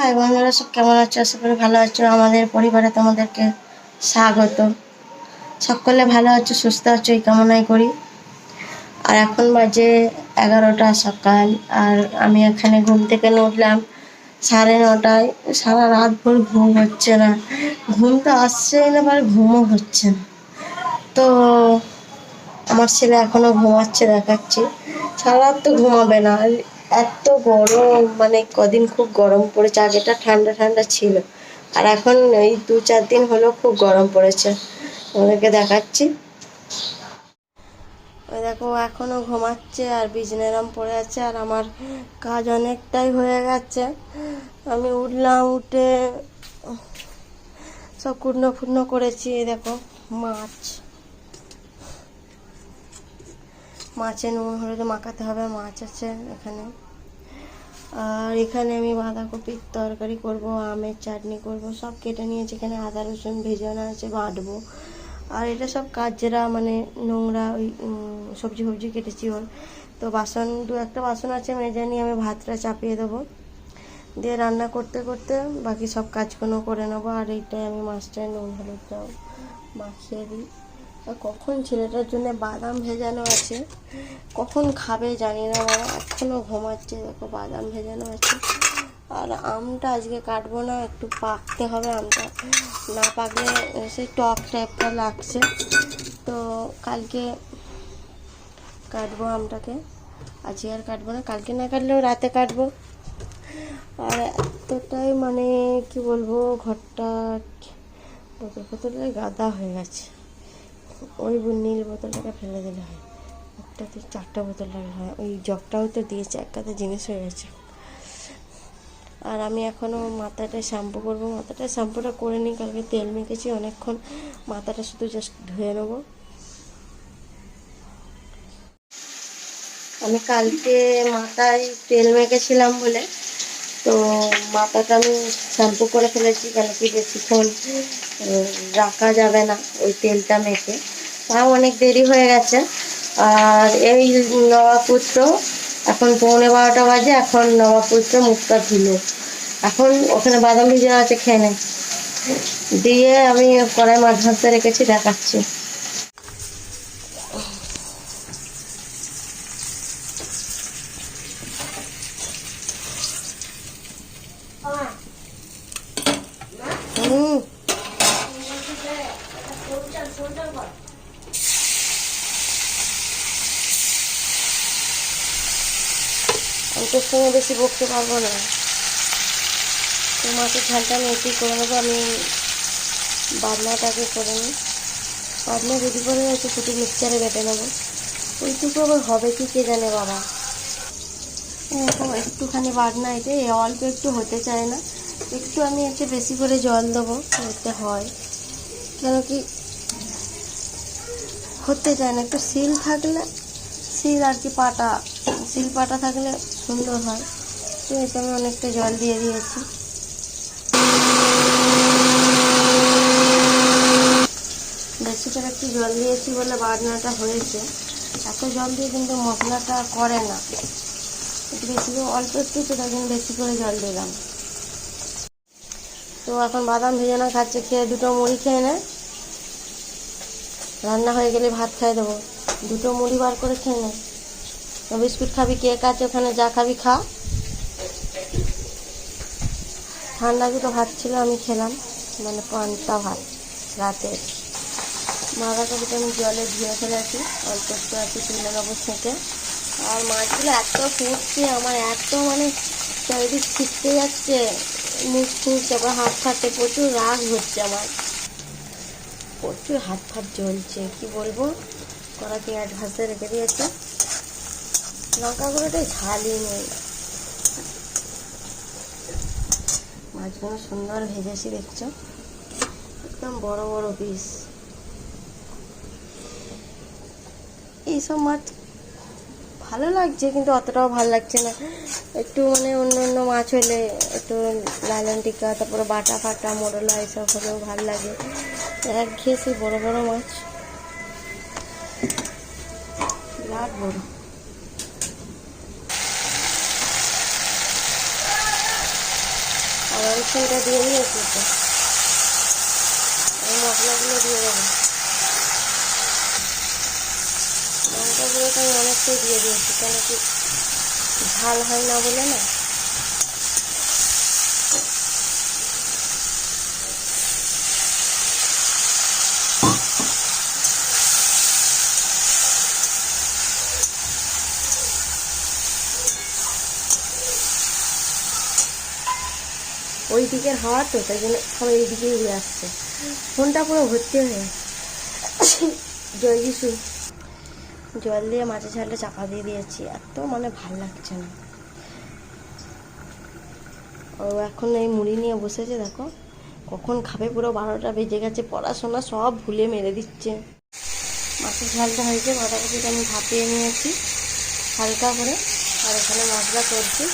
High বন্ধুরা, সব কেমন আছো? আশা করি ভালো আছো। আমাদের পরিবারে তোমাদেরকে স্বাগত। সকলে ভালো আছো, সুস্থ আছো, এই কামনাই করি। আর এখন বাজে এগারোটা সকাল, আর আমি এখানে ঘুম থেকে উঠলাম সাড়ে নটায়। সারা রাত ভোর ঘুম হচ্ছে না। ঘুম তো আসছেই না, আবার ঘুমও হচ্ছে না। তো আমার ছেলে এখনও ঘুমাচ্ছে, দেখাচ্ছি। সারা রাত তো ঘুমাবে না। এত গরম মানে কদিন খুব গরম পড়েছে আগেটা ঠান্ডা ঠান্ডা ছিল। আর এখন এই দু চার দিন হলো খুব গরম পড়েছে। ওদেরকে দেখাচ্ছি। ওই দেখো, ও এখনও ঘুমাচ্ছে আর বিজনেরাম পড়ে আছে আর আমার কাজ অনেকটাই হয়ে গেছে। আমি উঠলাম, উঠে সব কুটনো ফুটনো করেছি, এই দেখো, মাছ। মাছে নুন, হলুদ মাখাতে হবে, মাছ আছে এখানে। আর এখানে আমি বাঁধাকপির তরকারি করব, আমের চাটনি করব, সব কেটে নিয়েছি এখানে আদা, রসুন, ভেজানো আছে বাটবো। আর এটা সব কাজেরা মানে নোংরা ওই সবজি ফবজি কেটেছি ওর। তো বাসন, দু একটা বাসন আছে মেজে নিয়ে আমি ভাতটা চাপিয়ে দেবো। দিয়ে রান্না করতে করতে বাকি সব কাজগুলো করে নেব। আর এইটাই আমি মাছটায় নুন হলুদটাও মাখিয়ে দিই। কখন ছেলেটার জন্য বাদাম ভেজানো আছে কখন খাবে জানি না বাবা এখনও ঘুমাচ্ছে দেখো বাদাম ভেজানো আছে আর আমটা আজকে কাটবো না একটু পাকতে হবে আমটা না পাকলে সেই টক টাইপটা লাগছে তো কালকে কাটবো আমটাকে আজকে আর কাটবো না কালকে না কাটলেও রাতে কাটবো আর এতটাই মানে কি বলব ঘরটা বোতলে গাদা হয়ে গেছে ওই নীল বোতলটাকে ফেলে দিলে হয়। একটাতে চারটা বোতল লাগলে হয়। ওই জগটাও তো দিয়েছে একটাতে জিনিস হয়ে গেছে। আর আমি এখনও মাথাটা শ্যাম্পু করব। মাথাটা শ্যাম্পুটা করে নিই, কালকে তেল মেখেছি, অনেকক্ষণ মাথাটা শুধু জাস্ট ধুয়ে নেব। আমি কালকে মাথায় তেল মেখেছিলাম বলে তো মাথাটা আমি শ্যাম্পু করে ফেলেছি কেন কি বেশিক্ষণ রাখা যাবে না ওই তেলটা মেখে। তাও অনেক দেরি হয়ে গেছে। আর এই নবাপুত্র এখন পৌনে বারোটা বাজে, এখন নবাপুত্র মুখটা ধুলো। এখন ওখানে বাদাম ভিজানো আছে, খেয়ে নে। দিয়ে আমি কড়াই ভাজতে রেখেছি, দেখাচ্ছি হুম আমি তোর সঙ্গে বেশি বকতে পারব না। তো মাছের ঝালটা আমি একটু করে নেব আমি বাদনাটাকে করে নিই। বাদনা রেডি করে গেছে শুধু মিক্সচারে বেটে নেব। ওইটুকু আবার হবে কি কে জানে বাবা। এরকম একটুখানি বাটনা এতে অল্প একটু হতে চায় না। একটু আমি এতে বেশি করে জল দেবো যাতে হয়। কেন কি হতে চায় না। একটু সিল থাকলে সিল আর কি পাটা। শিল পাটা থাকলে সুন্দর হয়। তো এতে আমি অনেকটা জল দিয়ে দিয়েছি। বেশি করে একটু জল দিয়েছি বলে বাটনাটা হয়েছে। এত জল দিয়ে কিন্তু মশলাটা করে না। একটু বেশি করে, অল্প একটু তো তাই বেশি করে জল দিলাম। তো এখন বাদাম ভেজানো খাচ্ছে, খেয়ে দুটো মুড়ি খেয়ে নেয় রান্না হয়ে গেলে ভাত খাই দেবো। দুটো মুড়ি বার করে খেয়ে নে। বিস্কুট খাবি, কেক আছে ওখানে, যা খাবি খা। ঠান্ডা দুটো ভাত ছিল, আমি খেলাম। মানে পান্তা ভাত রাতে বাঁধাকপিটা আমি জলে ধুয়ে ফেলেছি, অল্প একটু আছে তুলে নেব ছেঁকে আর মাছগুলো এত ফুটছে, আমার এত মানে চারিদিক ছিটকে যাচ্ছে। মুখ ফুট তারপর হাত ফাটে প্রচুর রাগ হচ্ছে আমার। প্রচুর হাত ফাট জ্বলছে, কি বলব? কড়া পেঁয়াজ ভাজতে রেখে দিয়েছে। লঙ্কাগুলোটাই ঝালই নেই মাছগুলো সুন্দর ভেজেছি, দেখছ? একদম বড় বড় পিস এইসব মাছ ভালো লাগছে, কিন্তু অতটাও ভালো লাগছে না। একটু মানে অন্য অন্য মাছ হলে একটু লালন টিকা তারপরে বাটা ফাটা, মোরলা, এসব হলেও ভালো লাগে। এক ঘেয়েছি বড় বড় মাছ। বিরাট বড় রসুনটা দিয়ে দিয়েছি তো এই মশলাগুলো দিয়ে দেবো। লঙ্কাগুলোকে আমি অনেকটাই দিয়ে দিয়েছি, কেন কি ঝাল হয় না বলে না? ওই দিকের হাওয়া তো, তাই জন্য সবাই এই এইদিকেই উড়ে আসছে। ফোনটা পুরো ভর্তি হয়ে জয় যিশু। জল দিয়ে মাছের ঝালটা চাপা দিয়ে দিয়েছি, এত মানে ভালো লাগছে না। ও এখন এই মুড়ি নিয়ে বসেছে, দেখো। কখন খাবে? পুরো বারোটা বেজে গেছে, পড়াশোনা সব ভুলে মেরে দিচ্ছে। মাছের ঝালটা হয়েছে, বাঁধাকপিটা আমি ভাপিয়ে নিয়েছি, হালকা করে। আর এখানে মশলা করছি।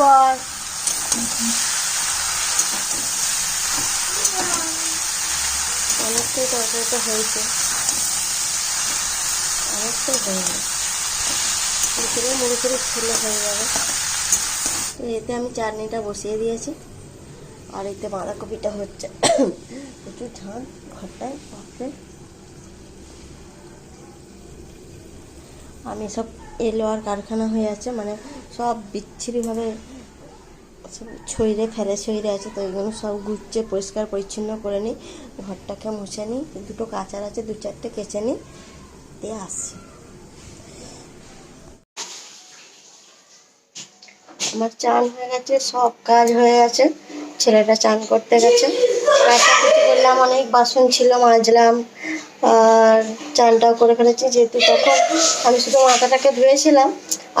কর অনেকটাই তরকারিটা হয়েছে। অনেকটাই হয়ে যাবে মুড়ি করে ছেলে হয়ে যাবে। এতে আমি চাটনিটা বসিয়ে দিয়েছি। আর এতে বাঁধাকপিটা হচ্ছে। প্রচুর ঝাল ঘরটায় বাপরে আমি সব এলো আর কারখানা হয়ে আছে মানে সব বিচ্ছিরিভাবে ছইরে, ফেলে ছইরে আছে, তো ওইগুলো সব গুচ্ছে পরিষ্কার, পরিচ্ছন্ন করে নিই। ঘরটাকে মুছে নিই। দুটো কাচার আছে, দু চারটে কেচে নিই। দিয়ে আসি। আমার চান হয়ে গেছে, সব কাজ হয়ে গেছে। ছেলেটা চান করতে গেছে। কাচাকুচি করলাম, অনেক বাসন ছিল, মাজলাম। আর চানটাও করে ফেলেছি, যেহেতু তখন আমি শুধু মাথাটাকে ধুয়েছিলাম।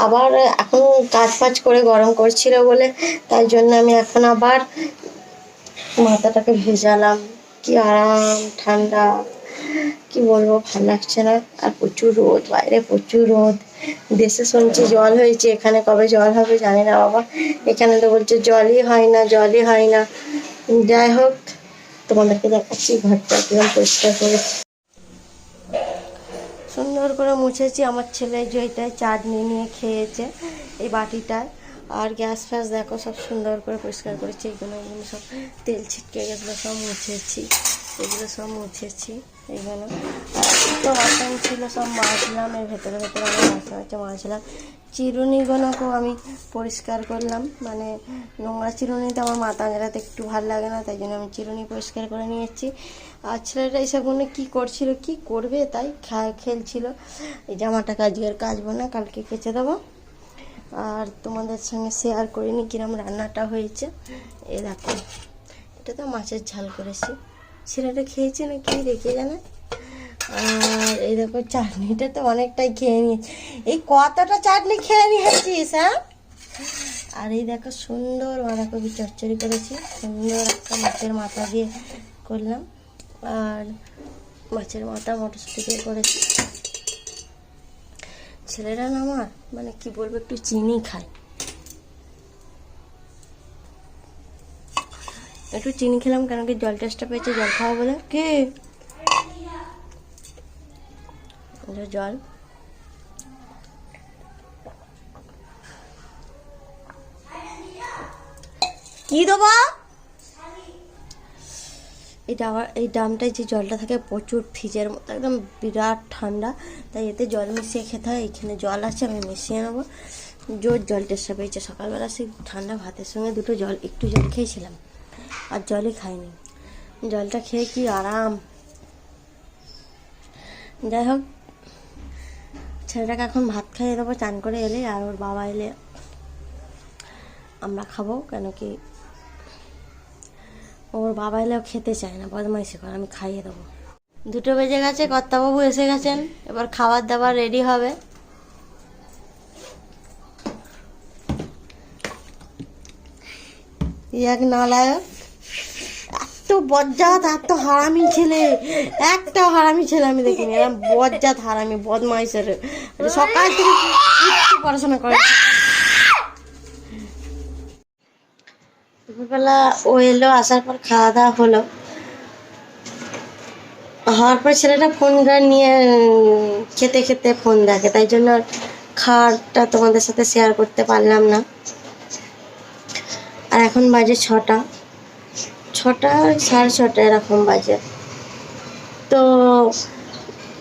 আবার এখন কাজ ফাজ করে গরম করছিল বলে, তাই জন্য আমি এখন আবার মাথাটাকে ভেজালাম। কি আরাম, ঠান্ডা, কি বলব, ভালো লাগছে না। আর প্রচুর রোদ, বাইরে প্রচুর রোদ। দেশে শুনছি জল হয়েছে, এখানে কবে জল হবে জানি না বাবা। এখানে তো বলছে জলই হয় না, জলই হয় না। যাই হোক, তোমাদেরকে দেখাচ্ছি ঘরটা কীরকম পরিষ্কার করেছি সুন্দর করে মুছেছি। আমার ছেলে জয়টায় চাটনি নিয়ে খেয়েছে এই বাটিটায়। আর গ্যাস ফ্যাস দেখো, সব সুন্দর করে পরিষ্কার করেছি। এইগুলো এগুলো সব তেল ছিটকে গেছিল, সব মুছেছি। এগুলো সব মুছেছি, এইগুলো। তো বাসন ছিল সব মাজলাম এর ভেতরে ভেতরে আমি বাসন আছে মাজলাম চিরুনিগুলোকেও আমি পরিষ্কার করলাম। মানে নোংরা চিরুনিতে আমার মাথা আঁচড়াতে একটু ভালো লাগে না, তাই জন্য আমি চিরুনি পরিষ্কার করে নিয়েছি। আর ছেলেটা এসবগুলো কী করছিল, কি করবে তাই খেলছিল। এই জামাটাকে আজকে আর কাচবো না, কালকে কেচে দেবো। আর তোমাদের সঙ্গে শেয়ার করিনি কিরম রান্নাটা হয়েছে। এ দেখো, এটা তো মাছের ঝাল করেছি। ছেলেটা খেয়েছে না কি রেখে জানে আর এই দেখো চাটনিটা তো অনেকটাই খেয়ে নিয়েছি এই কতটা চাটনি খেয়ে নিয়েছিস হ্যাঁ? আর এই দেখো সুন্দর বাঁধাকপি চচ্চড়ি করেছি। সুন্দর একটা মাছের মাথা দিয়ে করলাম। আর মাছের মাথা মটরশুঁটি দিয়ে করেছি। ছেলেরা না আমার মানে কি বলব, একটু চিনি খায়। একটু চিনি খেলাম কেন কি জল টেস্টটা পেয়েছে, জল খাওয়া বলে? কি এই যে জল। কি দেবো? এটা আবার এই ডামটায় যে জলটা থাকে প্রচুর ফ্রিজের মতো, একদম বিরাট ঠান্ডা। তাই এতে জল মিশিয়ে খেতে হয় এখানে জল আছে, আমি মিশিয়ে নেব। জোর জল টেস্টা পেয়েছে। সকালবেলা সেই ঠান্ডা ভাতের সঙ্গে দুটো জল, একটু জল খেয়েছিলাম, আর জলই খাইনি। জলটা খেয়ে কি আরাম। যাই হোক ছেলেটাকে এখন ভাত খাইয়ে দেবো, চান করে এলে আর ওর বাবা এলে আমরা খাব, কেন কি ওর বাবা এলেও খেতে চায় না, বদমাইশি করে, আমি খাইয়ে দেবো। দুটো বেজে গেছে, কর্তাবাবু এসে গেছেন, এবার খাবার দাবার রেডি হবে। এক নালায়ক। এত বজ্জাত, এত হারামি ছেলে। একটা হারামি ছেলে আমি দেখিনি। এরকম বজ্জাত, হারামি বদমাইশের সকাল থেকে পড়াশোনা করে। দুপুরবেলা ও এলো, আসার পর খাওয়া দাওয়া হলো। হওয়ার পর ছেলেটা ফোন নিয়ে, খেতে খেতে ফোন দেখে। তাই জন্য আর খাওয়ারটা তোমাদের সাথে শেয়ার করতে পারলাম না। আর এখন বাজে ছটা। ছটা, সাড়ে ছটা এরকম বাজে। তো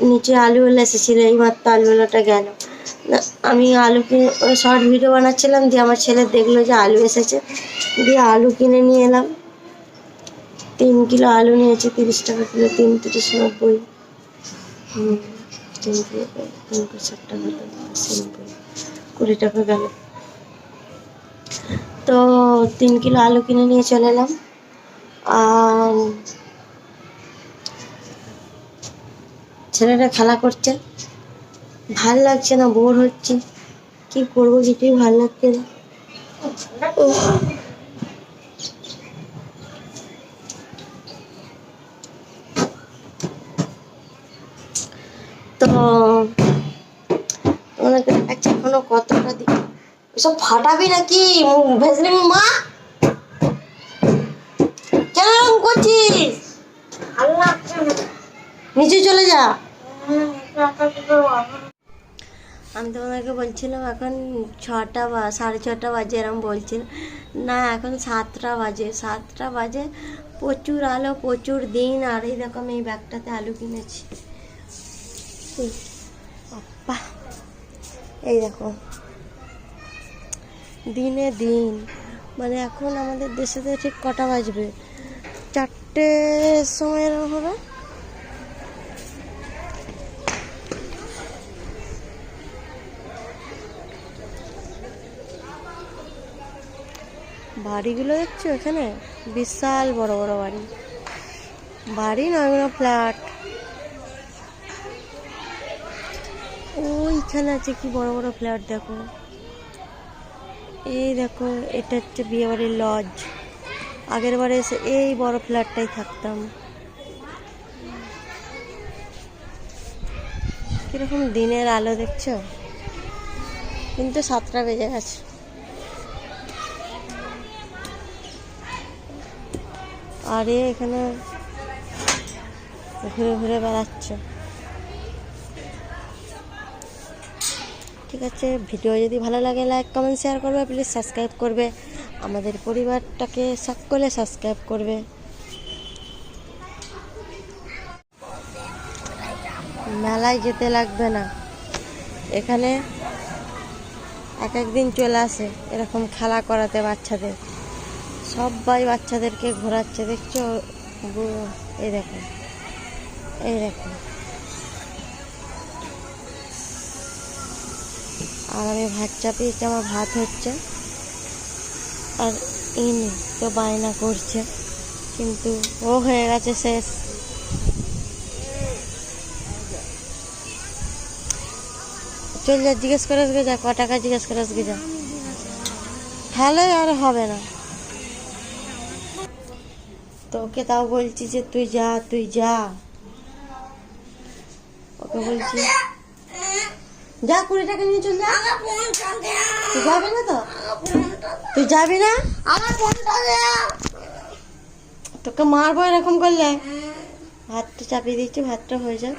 নিচে আলুওলা এসেছিল এই মাত্র আলুওলাটা গেল। আমি আলু কিনে শর্ট ভিডিও বানাচ্ছিলাম, দিয়ে আমার ছেলে দেখল যে আলু এসেছে। দিয়ে আলু কিনে নিয়ে এলাম। তিন কিলো আলু নিয়েছি, তিরিশ টাকা কিলো, তিন তিরিশ নব্বই। তিন তিন কুড়ি টাকা গেল। তো তিন কিলো আলু কিনে নিয়ে চলে এলাম। ছেলেটা খেলা করছে। ভালো লাগছে না বোর হচ্ছে। কি করব কিছুই ভালো লাগছে না। তো, তোমাদেরকে এখনও কতটা দিক এসব ফাটাবি নাকি? মা? নিচে চলে যা। আমি তোমাদেরকে বলছিলাম, এখন ছটা বা, সাড়ে ছটা বাজে এরকম বলছিল। না, এখন সাতটা বাজে। সাতটা বাজে, প্রচুর আলো, প্রচুর দিন, আর এই আমি এই ব্যাগটাতে আলু কিনেছি। এই দেখো। দিনে দিন। মানে এখন আমাদের দেশেতে ঠিক কটা বাজবে? চারটে সময় এরকম হবে? বাড়িগুলো দেখছ এখানে? বিশাল বড় বড় বাড়ি। বাড়ি নয় কোনো ফ্ল্যাট। ওইখানে আছে কি বড় বড় ফ্ল্যাট, দেখো। এই দেখো, এটা হচ্ছে বিয়ে বাড়ির লজ। আগের বারে এসে এই বড় ফ্ল্যাটটাই থাকতাম। কীরকম দিনের আলো দেখছ? কিন্তু সাতটা বেজে গেছে। আরে এখানে ঘুরে ঘুরে বেড়াচ্ছে। ঠিক আছে, ভিডিও যদি ভালো লাগে লাইক কমেন্ট শেয়ার করবে প্লিজ সাবস্ক্রাইব করবে। আমাদের পরিবারটাকে সকলে সাবস্ক্রাইব করবে। মেলায় যেতে লাগবে না। এখানে এক একদিন চলে আসে, এরকম খেলা করাতে বাচ্চাদের। সবাই বাচ্চাদেরকে ঘোরাচ্ছে, দেখছ? এই দেখো এই দেখো। আর আমি ভাত চাপিয়েছি, আমার ভাত হচ্ছে। আর ইনি তো বায়না করছে, কিন্তু ও হয়ে গেছে শেষ। চল যা, জিজ্ঞেস করে যা, ক টাকা জিজ্ঞেস করে যা। হ্যালো আর হবে না। তো ওকে তাও বলছি যে তুই যা তুই যা। ওকে বলছি। যা কুড়ি টাকা নিয়ে চল যা। তুই যাবি না তো? তুই যাবি না? তোকে মারবো এরকম করলে। ভাতটা চাপিয়ে দিচ্ছি ভাতটা হয়ে যাক।